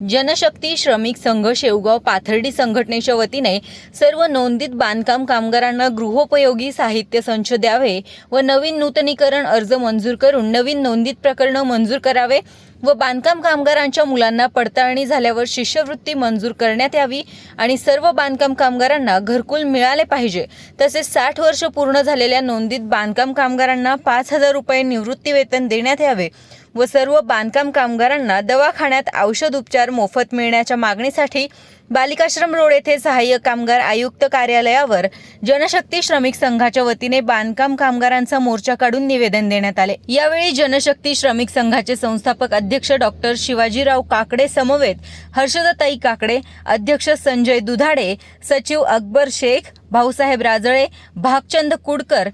जनशक्ती श्रमिक संघ शेवगाव पाथर्डी संघटनेच्या वतीने सर्व नोंदीत बांधकाम कामगारांना गृहोपयोगी साहित्य संच द्यावे व नवीन नूतनीकरण अर्ज मंजूर करून नवीन नोंदीत प्रकरणं मंजूर करावे व बांधकाम कामगारांच्या मुलांना पडताळणी झाल्यावर शिष्यवृत्ती मंजूर करण्यात यावी आणि सर्व बांधकाम कामगारांना घरकुल मिळाले पाहिजे. तसेच साठ वर्ष पूर्ण झालेल्या नोंदीत बांधकाम कामगारांना पाच हजार रुपये निवृत्ती वेतन देण्यात यावे. व सर्व बांधकाम कामगारांना दवाखान्यात औषध उपचार मोफत मिळण्याच्या मागणीसाठी बालिकाश्रम रोड येथे सहाय्यक कामगार आयुक्त कार्यालयावर जनशक्ती श्रमिक संघाच्या वतीने बांधकाम कामगारांचा मोर्चा काढून निवेदन देण्यात आले. यावेळी जनशक्ती श्रमिक संघाचे संस्थापक अध्यक्ष डॉक्टर शिवाजीराव काकडे समवेत हर्षदताई काकडे अध्यक्ष संजय दुधाडे सचिव अकबर शेख भाऊसाहेब राजळे भागचंद कुडकर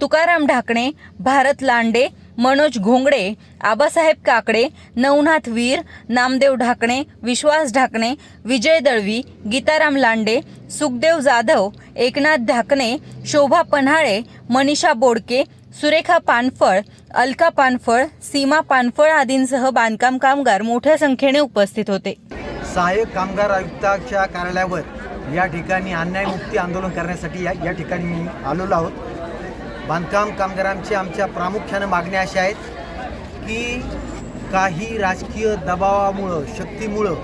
तुकाराम ढाकणे भारत लांडे मनोज घोंगडे आबासाहेब काकडे नवनाथ वीर नामदेव ढाकणे विश्वास ढाकणे विजय दळवी गीताराम लांडे सुखदेव जाधव एकनाथ ढाकणे शोभा पन्हाळे मनीषा बोडके सुरेखा पानफळ अलका पानफळ सीमा पानफळ आदींसह बांधकाम कामगार मोठ्या संख्येने उपस्थित होते. सहाय्यक कामगार आयुक्ताच्या कार्यालयावर या ठिकाणी अन्यायमुक्ती आंदोलन करण्यासाठी या या ठिकाणी मी आलेलो आहोत. बांधकाम कामगारांची आमच्या प्रामुख्यानं मागण्या अशा आहेत की काही राजकीय दबावामुळं शक्तीमुळं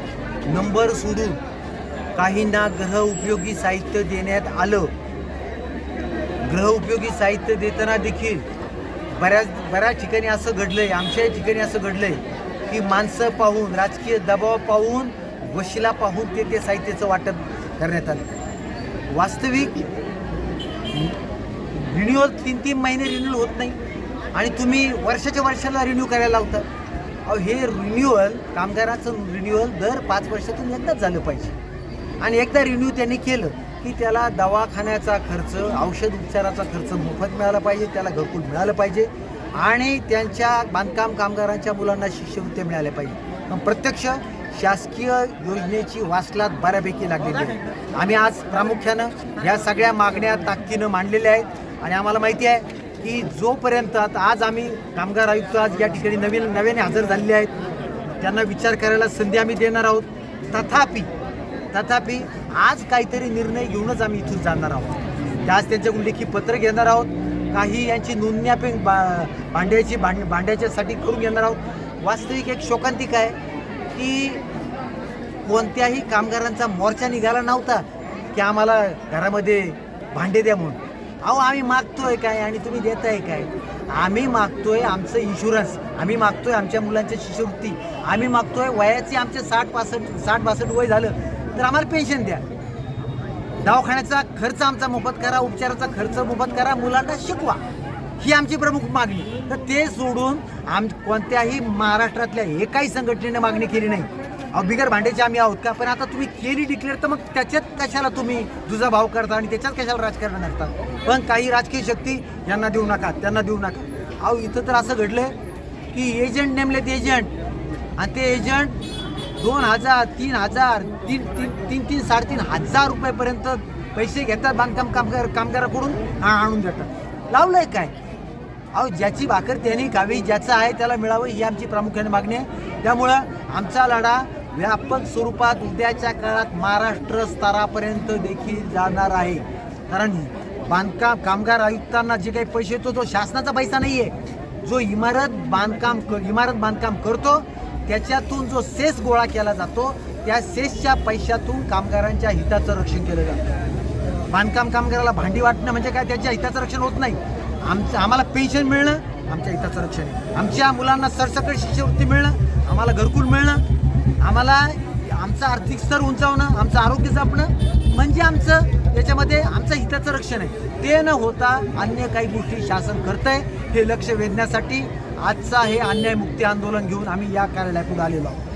नंबर सोडून काहींना ग्रह उपयोगी साहित्य देण्यात आलं. ग्रह उपयोगी साहित्य देताना देखील बऱ्याच बऱ्याच ठिकाणी असं घडलं आहे आमच्याही ठिकाणी असं घडलं आहे की माणसं पाहून राजकीय दबाव पाहून वशिला पाहून ते ते साहित्याचं वाटप करण्यात आलं. वास्तविक रिन्यूअल तीन तीन महिने रिन्यूअल होत नाही. आणि तुम्ही वर्षाच्या वर्षाला रिन्यू करायला लावता. अहो हे रिन्युअल कामगाराचं रिन्युअल दर पाच वर्षातून एकदाच झालं पाहिजे. आणि एकदा रिन्यू त्यांनी केलं की त्याला दवाखान्याचा खर्च औषध उपचाराचा खर्च मोफत मिळाला पाहिजे त्याला घरकुल मिळालं पाहिजे आणि त्यांच्या बांधकाम कामगारांच्या मुलांना शिष्यवृत्त्या मिळाल्या पाहिजे. पण प्रत्यक्ष शासकीय योजनेची वासलात बऱ्यापैकी लागलेली आहे. आम्ही आज प्रामुख्यानं या सगळ्या मागण्या ताकदीनं मांडलेल्या आहेत. आणि आम्हाला माहिती आहे की जोपर्यंत आता आज आम्ही कामगार आयुक्त आज या ठिकाणी नवीन नव्याने हजर झालेले आहेत त्यांना विचार करायला संधी आम्ही देणार आहोत. तथापि तथापि आज काहीतरी निर्णय घेऊनच आम्ही इथून जाणार आहोत. आज त्यांच्याकडून लेखी पत्र घेणार आहोत. काही यांची नोंदण्या पण बा भांड्याची भांड भांड्याच्यासाठी करून घेणार आहोत. वास्तविक एक शोकांतिक आहे की कोणत्याही कामगारांचा मोर्चा निघाला नव्हता की आम्हाला घरामध्ये भांडे द्या म्हणून. अहो आम्ही मागतोय काय आणि तुम्ही देताय काय? आम्ही मागतोय आमचं इन्शुरन्स आम्ही मागतोय आमच्या मुलांच्या शिष्यवृत्ती. आम्ही मागतोय वयाची आमचे साठ पासष्ट साठ बासष्ट वय झालं तर आम्हाला पेन्शन द्या. दवाखान्याचा खर्च आमचा मोफत करा उपचाराचा खर्च मोफत करा मुलांना शिकवा. ही आमची प्रमुख मागणी. तर ते सोडून आम कोणत्याही महाराष्ट्रातल्या एकाही संघटनेने मागणी केली नाही. बिगर भांड्याचे आम्ही आहोत का? पण आता तुम्ही केली डिक्लेअर तर मग त्याच्यात कशाला तुम्ही तुझा भाव करता आणि त्याच्यात कशाला राजकारण करता? पण काही राजकीय शक्ती यांना देऊ नका त्यांना देऊ नका. अहो इथं तर असं घडलंय की एजंट नेमलेत एजंट आणि ते एजंट दोन हजार तीन हजार तीन तीन तीन तीन साडेतीन हजार रुपयापर्यंत पैसे घेतात बांधकाम कामगार कामगाराकडून आणून देतात. लावलंय काय? अहो ज्याची भाकर त्याने खावी ज्याचं आहे त्याला मिळावं ही आमची प्रामुख्याने मागणी आहे. त्यामुळं आमचा लढा व्यापक स्वरूपात उद्याच्या काळात महाराष्ट्र स्तरापर्यंत देखील जाणार आहे. कारण बांधकाम कामगार आयुक्तांना जे काही पैसे येतो तो शासनाचा पैसा नाही आहे जो इमारत बांधकाम क- इमारत बांधकाम करतो त्याच्यातून जो सेस गोळा केला जातो त्या सेसच्या पैशातून कामगारांच्या हिताचं रक्षण केलं जातं. बांधकाम कामगाराला भांडी वाटणं म्हणजे काय? त्याच्या हिताचं रक्षण होत नाही. आमचं आम्हाला पेन्शन मिळणं आमच्या हिताचं रक्षण आहे. आमच्या मुलांना सरसकट शिष्यवृत्ती मिळणं आम्हाला घरकुल मिळणं आम्हाला आमचं आर्थिक स्तर उंचावणं आमचं आरोग्य जपणं म्हणजे आमचं याच्यामध्ये आमचं हिताचं रक्षण आहे. ते न होता अन्य काही गोष्टी शासन करतंय हे लक्ष वेधण्यासाठी आजचा हे अन्यायमुक्ती आंदोलन घेऊन आम्ही या कार्यालयापुढे आलेलो आहोत.